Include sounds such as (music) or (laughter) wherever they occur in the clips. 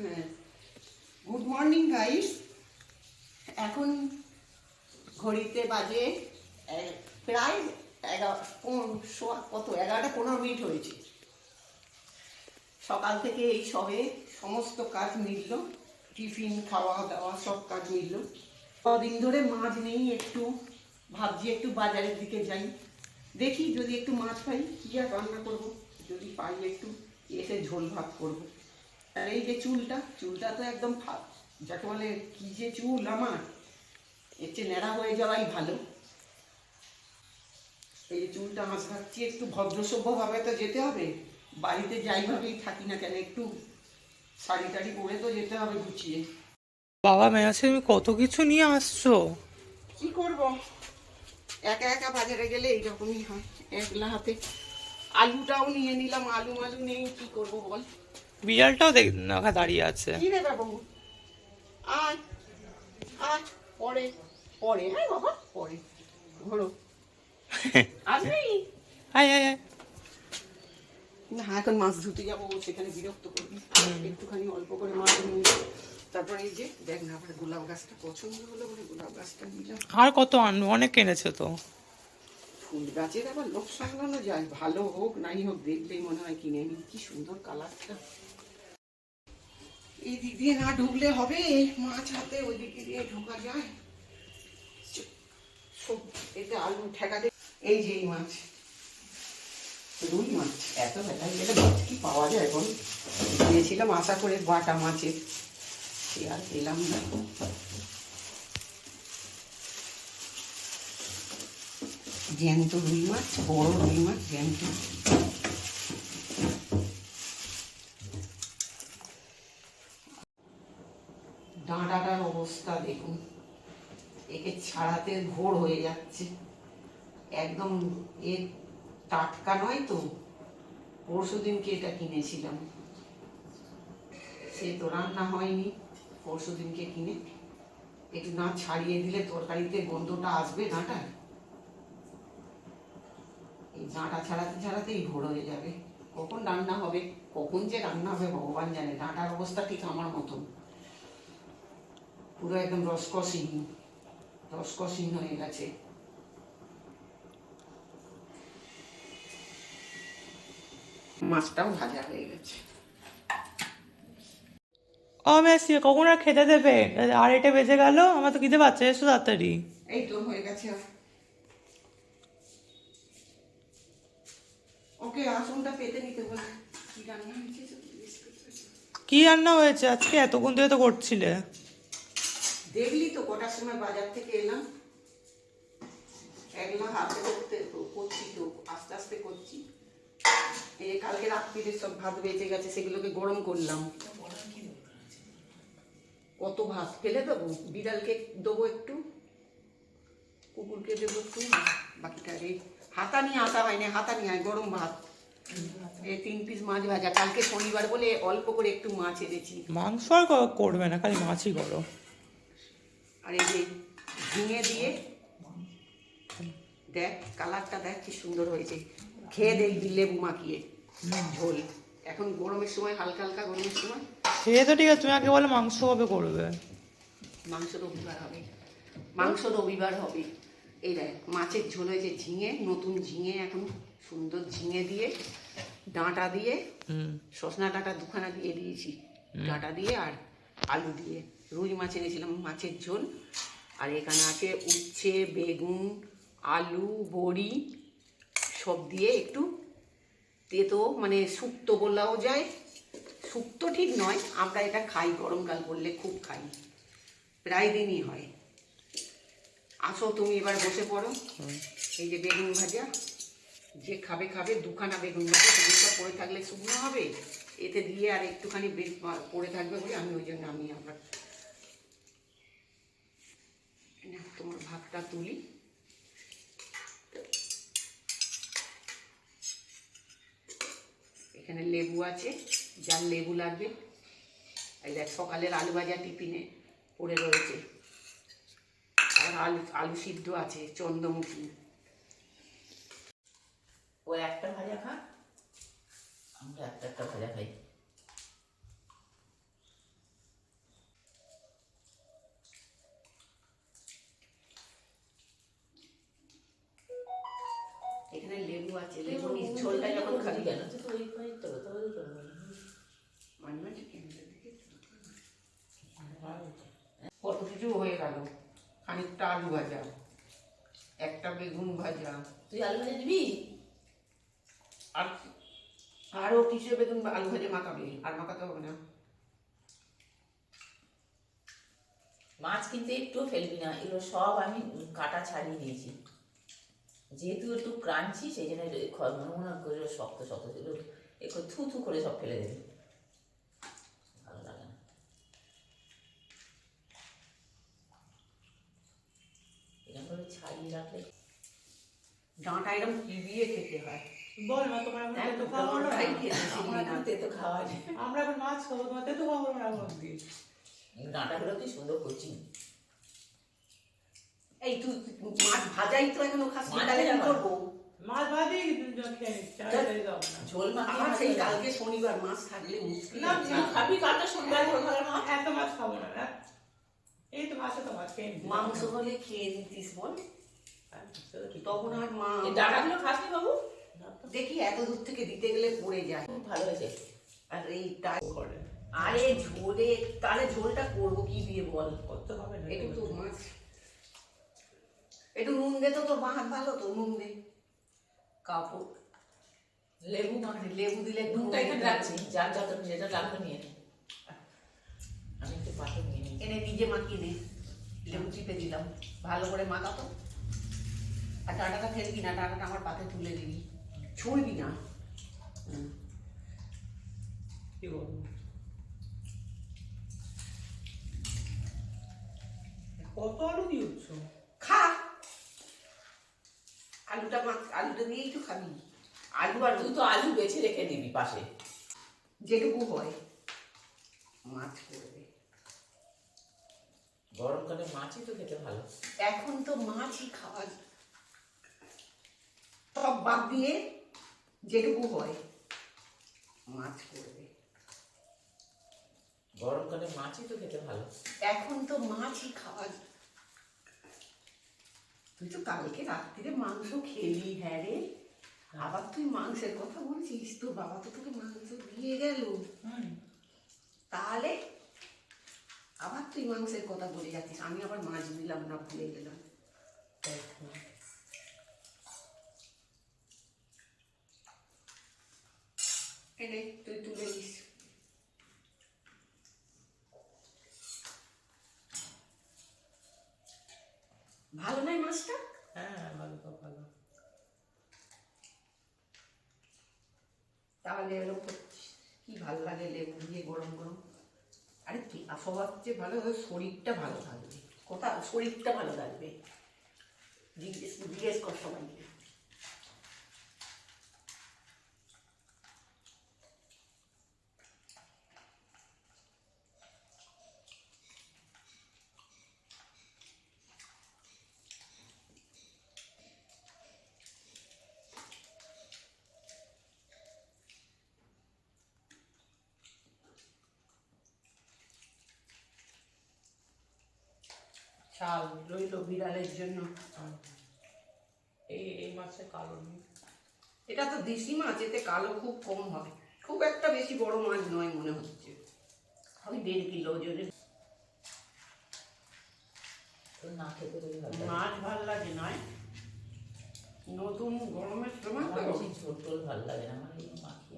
হ্যাঁ। Good morning guys এখন ঘড়িতে বাজে প্রায় এগারো কত, এগারোটা পনেরো মিনিট হয়েছে। সকাল থেকে এই সবে সমস্ত কাজ মিলল, টিফিন, খাওয়া দাওয়া সব কাজ মিলল। কদিন ধরে মাছ নেই, একটু ভাবছি একটু বাজারের দিকে যাই। দেখি যদি একটু মাছ পাই, কি আর রান্না করব? যদি পাই একটু, এসে ঝোল ভাত করব। আর এই যে চুলটা চুলটা তো একদম যাকে বলে কি যে চুল আমার। এর চেয়ে ন্যাড়া হয়ে যাওয়াই ভালো। এই চুলটা মাছ ভাবছি একটু ভদ্রসভ্যভাবে তো যেতে হবে। বাড়িতে যাইভাবেই থাকি না কেন একটু শাড়ি টাড়ি পরে তো যেতে হবে গুছিয়ে। বাবা মেয়াসে তুমি কত কিছু নিয়ে আসছো? কি করব? একা একা বাজারে গেলে এইরকমই হয় একলা হাতে। আলুটাও নিয়ে নিলাম আলু মালু নেই কি করব বল? বিড়ালটাও দেখ না দাঁড়িয়ে আছে। পরে পরে বাবা পরে ঘোরো। (laughs) আসবি? আয় আয় আয়। না এখন মাছ ধুতে যাব সেখানে বিরক্ত করবি। একটুখানি অল্প করে মাছ নিয়ে তারপরে এই যে দেখ না আবার গোলাপ গাছটা পছন্দ হলো বলে গোলাপ গাছটা নিলাম। আর কত আনব? অনেক কিনেছে তো। ফুল গাছের আবার লোক সামলানো যায়। ভালো হোক নাই হোক দেখলেই মনে হয় কিনে নি। কি সুন্দর কালারটা এই দিক দিয়ে না ঢুকলে হবে? মাছ হাতে ওই দিয়ে ঢোকা যায়। আলু ঠেকাতে এই যে এই মাছ। রুই মাছ, এত বেলায় গেলে মাছ কি পাওয়া যায় এখন গিয়েছিলাম আশা করে বাটা মাছের। সে আর না। জ্যান্ত রুই মাছ, বড় রুই মাছ, জ্যান্ত। অবস্থা দেখুন। একে ছাড়াতে ভোর হয়ে যাচ্ছে। একদম এ টাটকা নয় তো? পরশু দিনকে এটা কিনেছিলাম। সে তো রান্না হয়নি, পরশু দিনকে কিনে। একটু না ছাড়িয়ে দিলে তরকারিতে গন্ধটা আসবে ডাঁটার এই ডাঁটা ছাড়াতে ছাড়াতেই ভোর হয়ে যাবে। কখন রান্না হবে, কখন যে রান্না হবে, ভগবান জানে। ডাঁটার অবস্থা ঠিক আমার মতন। পুরো একদম রসকসহীন রসকসহীন হয়ে গেছে। মাছটাও ভাজা হয়ে গেছে। ও মেসি কখন আর খেতে দেবে? আড়াইটে বেজে গেল আমার তো খিদে পাচ্ছে এসো তাড়াতাড়ি। এই তো হয়ে গেছে। ওকে আসনটা পেতে নিতে বলে। কি রান্না হয়েছে। কি রান্না হয়েছে? আজকে এতক্ষণ ধরে তো করছিলে। দেখলি তো কটার সময় বাজার থেকে এলাম? একলা হাতে করতে করছি তো, আস্তে আস্তে করছি। এই কালকে রাত্রিরে সব ভাত বেঁচে গেছে, সেগুলোকে গরম করলাম। কত ভাত? ফেলে দেবো? বিড়ালকে দেবো একটু? কুকুরকে দেবো একটু? বাকিটা এই হাতা নিয়ে আসা হয়নি, হাতা নিয়ে আয়, গরম ভাত। এই তিন পিস মাছ ভাজা। কালকে শনিবার বলে অল্প করে একটু মাছ এনেছি। মাংস করবে না, খালি মাছই করো। আর এই যে ঝিঙে দিয়ে দেখ কালারটা দেখ কি সুন্দর হয়েছে। খেয়ে দেখবি লেবু মাখিয়ে ঝোল। এখন গরমের সময় হালকা হালকা গরমের সময়। সে তো ঠিক আছে তুমি আগে বলে মাংস হবে করবে? মাংস রবিবার হবে। মাংস রবিবার হবে। এই দেখ মাছের ঝোল হয়েছে ঝিঙে নতুন ঝিঙে এখন সুন্দর ঝিঙে দিয়ে ডাঁটা দিয়ে সজনা ডাঁটা দুখানা দিয়ে দিয়েছি। ডাঁটা দিয়ে আর আলু দিয়ে। রুই মাছ এনেছিলাম মাছের ঝোল। আর এখানে আছে উচ্ছে বেগুন আলু বড়ি সব দিয়ে একটু তেতো মানে শুক্তো বললেও যায়। শুক্তো ঠিক নয় আমরা এটা খাই গরমকাল পড়লে খুব খাই। প্রায় দিনই হয়। আসো তুমি এবার বসে পড়ো। এই যে বেগুন ভাজা যে খাবে খাবে দুখানা বেগুন ভাজা বেগুনটা পড়ে থাকলে শুকনো হবে। এতে দিয়ে আর একটুখানি পড়ে থাকবে বলে আমি ওই জন্য আমি আবার না, তোমার তুলি। এখানে লেবু আছে, যার লেবু লাগবে। এই দেখ, সকালের আলু ভাজা টিফিনে পড়ে রয়েছে। আর আলু আলু সিদ্ধ আছে, চন্দ্রমুখী। ও একটা ভাজা খা। আমরা একটা একটা ভাজা খাই। কিছু হয়ে গেল। খানিকটা আলু ভাজা। একটা বেগুন ভাজা। তুই আলু ভেজে দিবি? আর আরও কিসে বেগুন আলু ভাজা মাখাবে? আর মাখাতে হবে না। মাছ কিন্তু একটুও ফেলবি না এগুলো সব আমি কাটা ছাড়িয়ে দিয়েছি যেহেতু একটু ক্রাঞ্চি সেই জন্য একটু মনে মনে করে শক্ত শক্ত ছিল একটু থু থু করে সব ফেলে দেবে ভালো লাগে না এরকম করে ছাড়িয়ে রাখলে ডাঁটা এরকম চিবিয়ে খেতে হয়। বল মা তোমার এখন তেতো খাওয়া হলো না? আমার এখন তেতো খাওয়া যায় আমরা এখন মাছ খাব তোমার তেতো খাওয়া হলো না অব্দি ডাঁটাগুলো কি সুন্দর করছি? এই তুই মাছ ভাজাই তো এখনও খাস তাহলে কি করব? মাছ না ঝোল আমার সেই কালকে শনিবার মাছ থাকলে মুশকিল না, খাবি কালকে ঝোল এত মাছ? খাব না না। এই তো মাছ তো মাছ খেয়ে মাংস হলে খেয়ে নিতিস বল। তখন আর মা ডাঁটাগুলো খাসনি বাবু? দেখি এত দূর থেকে দিতে গেলে পড়ে যায়। খুব ভালো হয়েছে। আর এই টা- করে। আরে ঝোলে তাহলে ঝোলটা করব কি দিয়ে বল? করতে হবে না? একটু তো মাছ একটু নুন দে তো তোর বাহাত ভালো তো নুন দে। কাপড়। লেবু মাখা লেবু দিলে নুনটা এখানে রাখছি। যার যত যেটা লাগবে নিয়ে নে। আমি একটু পাথর নিয়ে এনে নিজে মাখিয়ে নে লেবু চিপে দিলাম। ভালো করে মাখাতো। আর ডাটাটা ফেলবি না ডাটাটা আমার পাতে তুলে দিবি। ছুঁড়বি না। কি বলব? কত আলু দিচ্ছ খা। আলুটা আলুটা দিয়েই তো খাবি। আলু আর তুই তো আলু বেছে রেখে দিবি পাশে। যেটুকু হয় মাছ করবে গরমকালে মাছই তো খেতে ভালো। এখন তো মাছই খাওয়া। সব বাদ দিয়ে যেটুকু হয় মাছ করবে গরমকালে মাছই তো খেতে ভালো। এখন তো মাছই খাওয়া। তুই তো কালকে রাত্রিরে মাংস খেলি হ্যাঁ রে। আবার তুই মাংসের কথা বলছিস তোর বাবা তো তোকে মাংস দিয়ে গেল। তাহলে আবার তুই মাংসের কথা বলে যাচ্ছিস আমি আবার মাছ দিলাম না ভুলে গেলাম। এনে তুই তুলে নিস ভালো নয় মাছটা হ্যাঁ ভালো তো ভালো তাহলে এরকম কি ভালো লাগে লেবু দিয়ে গরম গরম আরে কি সবার চেয়ে ভালো শরীরটা ভালো থাকবে কথা শরীরটা ভালো থাকবে জিজ্ঞেস জিজ্ঞেস কর সবাইকে চাল রইল বিড়ালের জন্য। এই এই মাছে কালো নেই। এটা তো দেশি মাছ এতে কালো খুব কম হবে। খুব একটা বেশি বড় মাছ নয় মনে হচ্ছে। আমি দেড় কিলো ওজনের। না খেতে। মাছ ভালো লাগে নয় নতুন গরমের সময় ঝোল টোল ভালো লাগে না আমার খাই।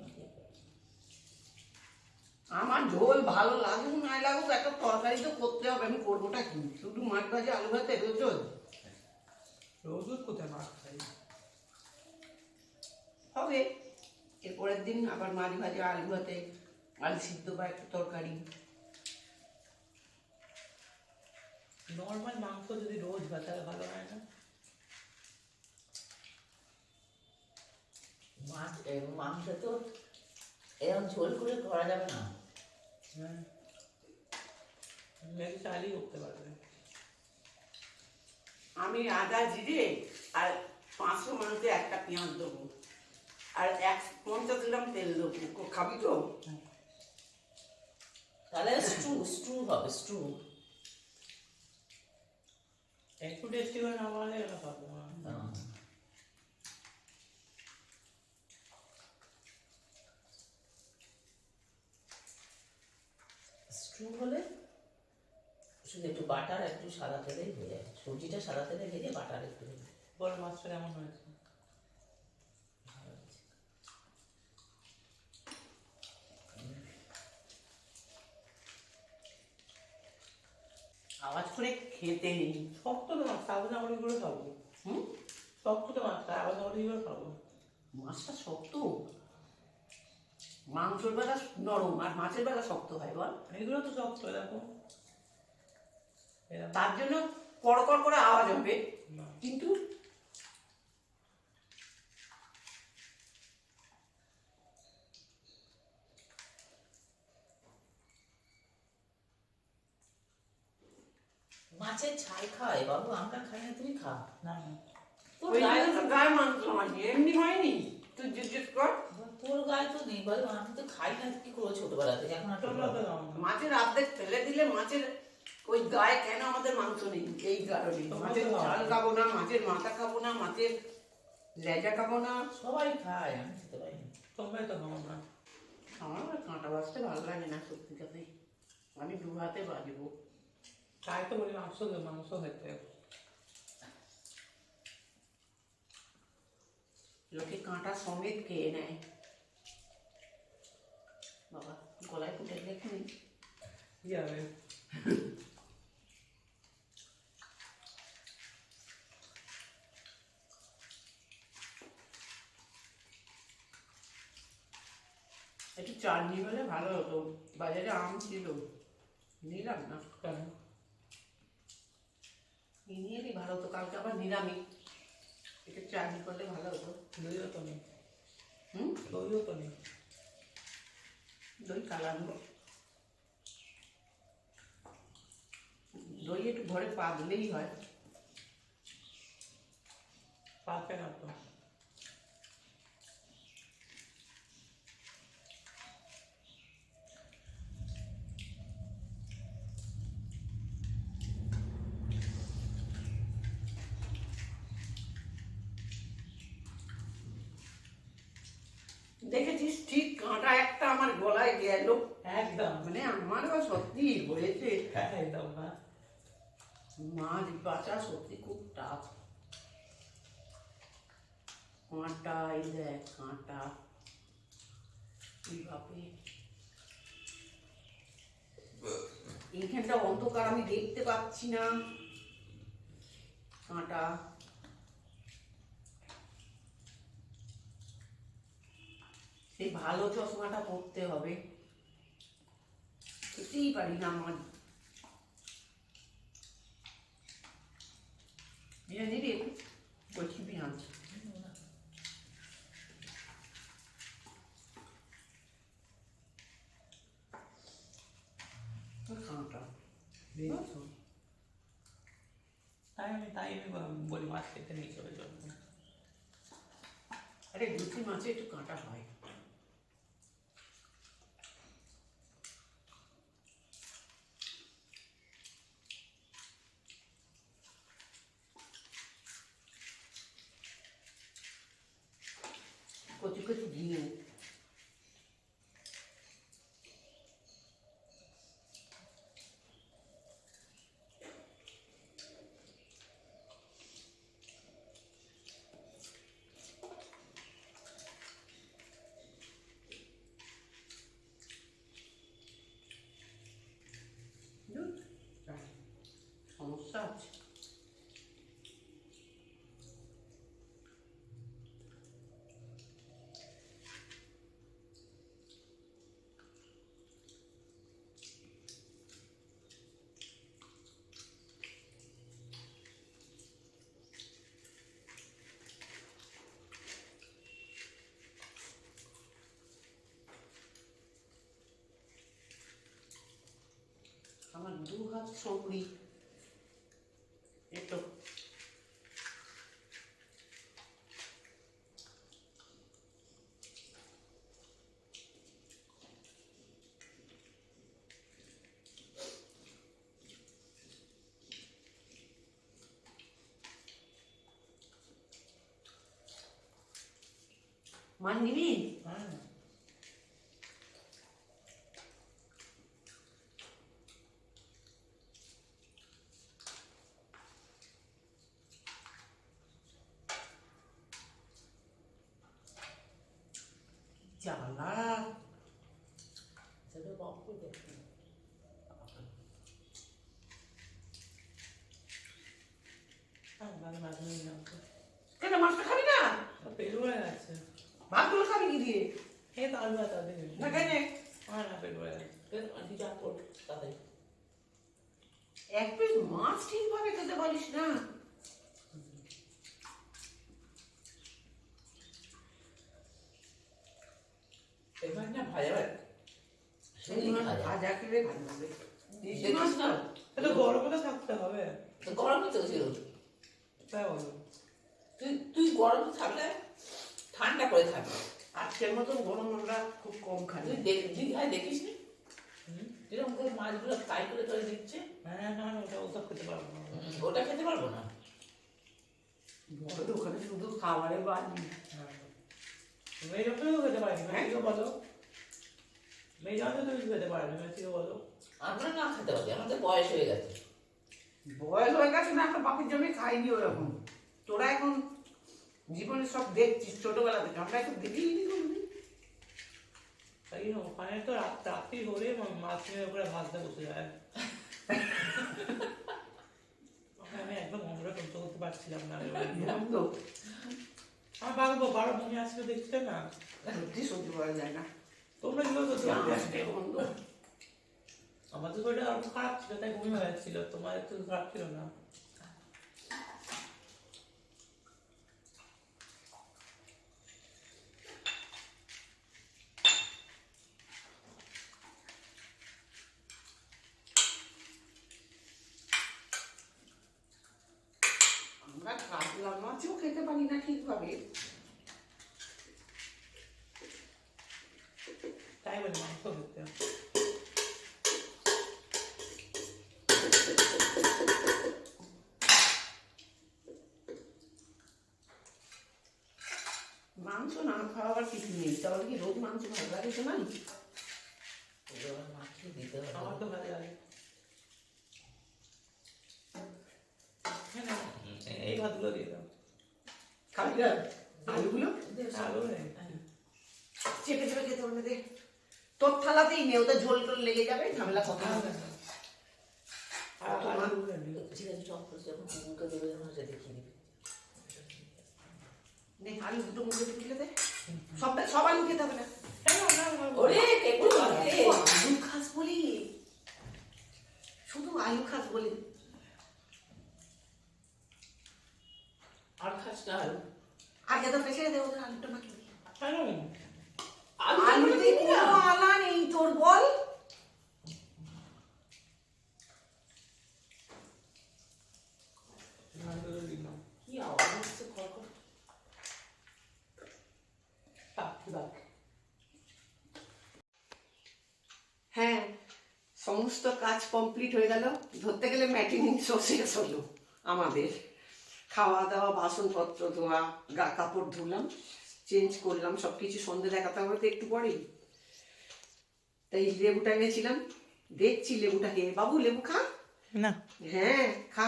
আমার ঝোল ভালো লাগুক না লাগুক একটা তরকারি তো করতে হবে আমি করবোটা কি? শুধু মাছ ভাজা আলু ভাতে রোজ রোজ? রোজ রোজ কোথায় মাছ খাই হবে। এরপরের দিন আবার মাছ ভাজা আলু ভাতে আলু সিদ্ধ বা একটা তরকারি। নর্মাল মাংস যদি রোজ হয় তাহলে ভালো হয় না? মাছ মাংস তো এরকম ঝোল করে করা যাবে না। হ্যাঁ মেঘ করতে পারবে আমি আদা জিরে আর পাঁচশো মাংসে একটা পেঁয়াজ দেবো। আর এক পঞ্চাশ গ্রাম তেল দেবো। খাবি তো? তাহলে স্টু স্টু হবে স্টু একটু টেস্টি করে না বানালে ওরা পাবো না হ্যাঁ। একটু হলে শুধু একটু বাটার একটু সাদা হয়ে যায়। সবজিটা সাদা তেলে ভেজে বাটার একটু বড় মাছটা কেমন হয়েছে? আওয়াজ করে খেতে নেই। শক্ত তো মাছ না করে খাব। হুম? শক্ত তো মাছটা না করে করে খাব? মাছটা শক্ত। মাংসর বেলা নরম আর মাছের বেলা শক্ত হয় বল। এগুলো তো শক্ত দেখো তার জন্য কড়কড় করে আওয়াজ হবে। কিন্তু মাছের ছাল খায় বাবু আমরা খাই না তুমি খা। না। গায়ে তো গায়ে মাংস এমনি হয়নি? তুই জিজ্ঞেস কর। তোর গায়ে তো নেই বলো আমি তো খাই না কি করব ছোটবেলা থেকে? এখন। মাছের অর্ধেক ফেলে দিলে মাছের ওই গায়ে কেন আমাদের মাংস নেই? এই কারণে মাছের চাল খাব না মাছের মাথা খাব না মাছের লেজা খাব না। সবাই খায় আমি খেতে পারি তোমরাই তো খাও না। আমার কাঁটা বাজতে ভালো লাগে না সত্যি কথাই। আমি দু হাতে বাজবো। তাই তো বলি মাংস দে মাংস খেতে। লোকে কাঁটা সমেত খেয়ে নেয় বাবা গলায় ফুটে দেখে নি কি হবে একটু চাটনি হলে ভালো হতো বাজারে আম ছিল নিলাম না কেন নিয়ে এলি ভালো হতো কালকে আবার নিরামিষ একটু চাটনি করলে ভালো হতো দইও তো নেই হুম দইও তো নেই দই কালানো দই একটু ঘরে পাতলেই হয় পাকে না দেখেছিস? ঠিক কাঁটা একটা আমার গলায় গেল। একদম। মানে আমারও সত্যি হয়েছে। একদম মাছ বাঁচা সত্যি খুব টাফ কাঁটা এই দেখ কাঁটা। এইভাবে এইখানটা অন্ধকার আমি দেখতে পাচ্ছি না। কাঁটা। সেই ভালো চশমাটা পরতে হবে। খেতেই পারি না আমার নিবি একটু বলছি আমি বলি মাছ খেতে নিয়ে চলে যাব। আরে লুচি মাছে একটু কাঁটা হয় কচু কচু ঝিঙে ধুর, সমস্যা আছে আমার দু হাত সবরি এতো মান নিবি হ্যাঁ জ্বালা সেটা বক করবে হ্যাঁ, ভালো মাছ নিয়ে নিলাম তো। কেন মাছটা খাবি না পেট ভরে গেছে ভাতগুলো খাবি কি দিয়ে এই তো আলু ভাত আছে না কেনে আমার না এক পিস মাছ ঠিকভাবে খেতে পারিস ভাজা খেলে ভালো তাহলে গরমে তো থাকতে হবে। তো গরমই তো ছিল। তাই তুই তুই গরম থাকলে ঠান্ডা করে থাকবে। আজকের মতন গরম আমরা খুব কম খাই তুই দেখ দীঘায় দেখিস নি? এরকম করে মাছগুলো ফ্রাই করে করে দিচ্ছে? হ্যাঁ না না, ওটা ওসব খেতে পারব না। ওটা খেতে পারব না? বড় দোকানে শুধু খাবারে বাড়ি মেয়েটাকেও খেতে পারি মেয়েটিকে বলো। মেয়েটা তো তুমি খেতে পারবে মেয়েটিকে বলো। আমরা না খেতে পারি আমাদের বয়স হয়ে গেছে। বয়স হয়ে গেছে না আমরা বাপের জমি খাইনি ওরকম। তোরা এখন জীবনে সব দেখছিস ছোটবেলা থেকে। আমরা এখন দেখিনি কোনোদিন। তাই না? ওখানে তো রাত রাত্রি হলে মা- মাছ নিয়ে উপরে ভাজতে বসে যায়। আমি একদম অন্যরা সহ্য করতে পারছিলাম না। আমার বাবা বারো মনে আসলে না? সত্যি সহ্য করা যায় না। তোমরা কি করতে আমাদের শরীরটা অল্প খারাপ ছিল তাই বমি হয়ে যাচ্ছিল তোমার একটু খারাপ ছিল না আমরা কাতলা মাছও খেতে পারি না ঠিকভাবে তাই বলি মাংস খেতে মাংস না খাওয়ার কিছু নেই। তাহলে কি রোজ মাংস ভালো লাগে তো না মাখিয়ে দিতে হবে আমার তো ভালো লাগে। এই ভাতগুলো দিয়ে দাও। খাবি না? আলুগুলো? আলু চেপে চেপে খেতে হবে দে। তোর থালাতেই নে ওদের ঝোল টোল লেগে যাবে ঝামেলা কথা হবে না। আর নেই ঠিক আছে চপ করে যখন কুকুরকে দেবে যখন দেখিয়ে দিবি। নে আলু দুটো মুখে ঢুকিয়ে দে। সব সব আলু খেতে হবে না। ওরে আলু খাস বলি। শুধু আলু খাস বলি। আর খাস না আলু। আর যাদের পেছনে দেবো আলুটা মাখিয়ে আলু আলা নেই তোর বল আলুগুলো দিলাম কি আওয়াজ হচ্ছে খড়খড় বাহ, বাহ। হ্যাঁ সমস্ত কাজ কমপ্লিট হয়ে গেল। ধরতে গেলে ম্যাটিনিং শো শেষ হলো। আমাদের খাওয়া দাওয়া বাসনপত্র ধোয়া গা কাপড় ধুলাম চেঞ্জ করলাম সব কিছু সন্ধে দেখাতে হবে তো একটু পরেই। তাই লেবুটা এনেছিলাম। দেখছি লেবুটাকে বাবু লেবু খা। না। হ্যাঁ খা।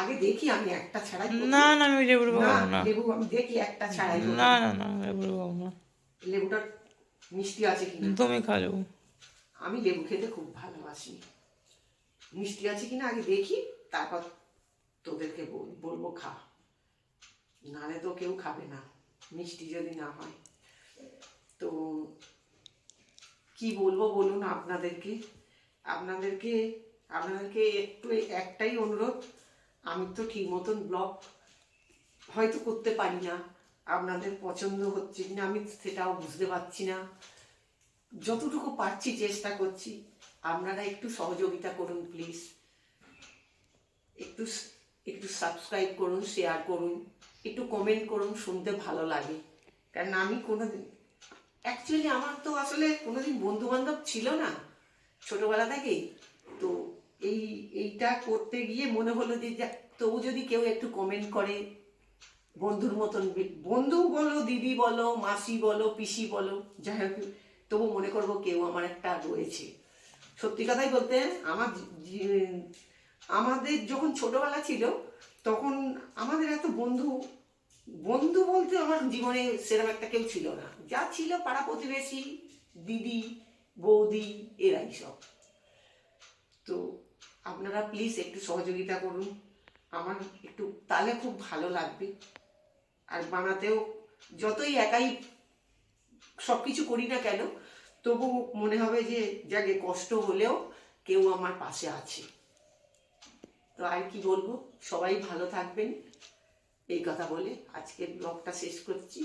আগে দেখি আমি একটা ছাড়াই না না আমি লেবুর না, না। লেবু আমি দেখি একটা ছাড়াই। না না না লেবুর খাব না। লেবুটা মিষ্টি আছে কিনা? তুমি খা লেবু। আমি লেবু খেতে খুব ভালোবাসি। মিষ্টি আছে কিনা আগে দেখি, তারপর তোদেরকে বল- বলব খা। নালে তো কেউ খাবে না, মিষ্টি যদি না হয়। তো কি বলব বলুন আপনাদেরকে? আপনাদেরকে আপনাদেরকে একটু একটাই অনুরোধ, আমি তো ঠিক মতন ব্লগ হয়তো করতে পারি না। আপনাদের পছন্দ হচ্ছে কিনা আমি সেটাও বুঝতে পারছি না। যতটুকু পারছি চেষ্টা করছি, আপনারা একটু সহযোগিতা করুন প্লিজ একটু একটু সাবস্ক্রাইব করুন শেয়ার করুন, একটু কমেন্ট করুন, শুনতে ভালো লাগে। কারণ আমি কোনো অ্যাকচুয়ালি আমার তো আসলে কোনোদিন বন্ধু বান্ধব ছিল না, ছোটবেলা থেকেই। তো এই, এইটা করতে গিয়ে মনে হলো যে তবু যদি কেউ একটু কমেন্ট করে, বন্ধুর মতন বন্ধু বলো, দিদি বলো, মাসি বলো, পিসি বলো, যাই হোক তবু মনে করব কেউ আমার একটা রয়েছে। সত্যি কথাই বলতে, আমার আমাদের যখন ছোটবেলা ছিল, তখন আমাদের এত বন্ধু বন্ধু বলতে আমার জীবনে সেরকম একটা কেউ ছিল না। যা ছিল পাড়া প্রতিবেশী, দিদি, বৌদি, এরাই সব। তো আপনারা প্লিজ একটু সহযোগিতা করুন। আমার একটু তাহলে খুব ভালো লাগবে। আর বানাতেও যতই একাই সব কিছু করি না কেন, তবু মনে হবে যে যাকে কষ্ট হলেও কেউ আমার পাশে আছে। তো আর কি বলব? সবাই ভালো থাকবেন। এই কথা বলে আজকের ব্লগটা শেষ করছি।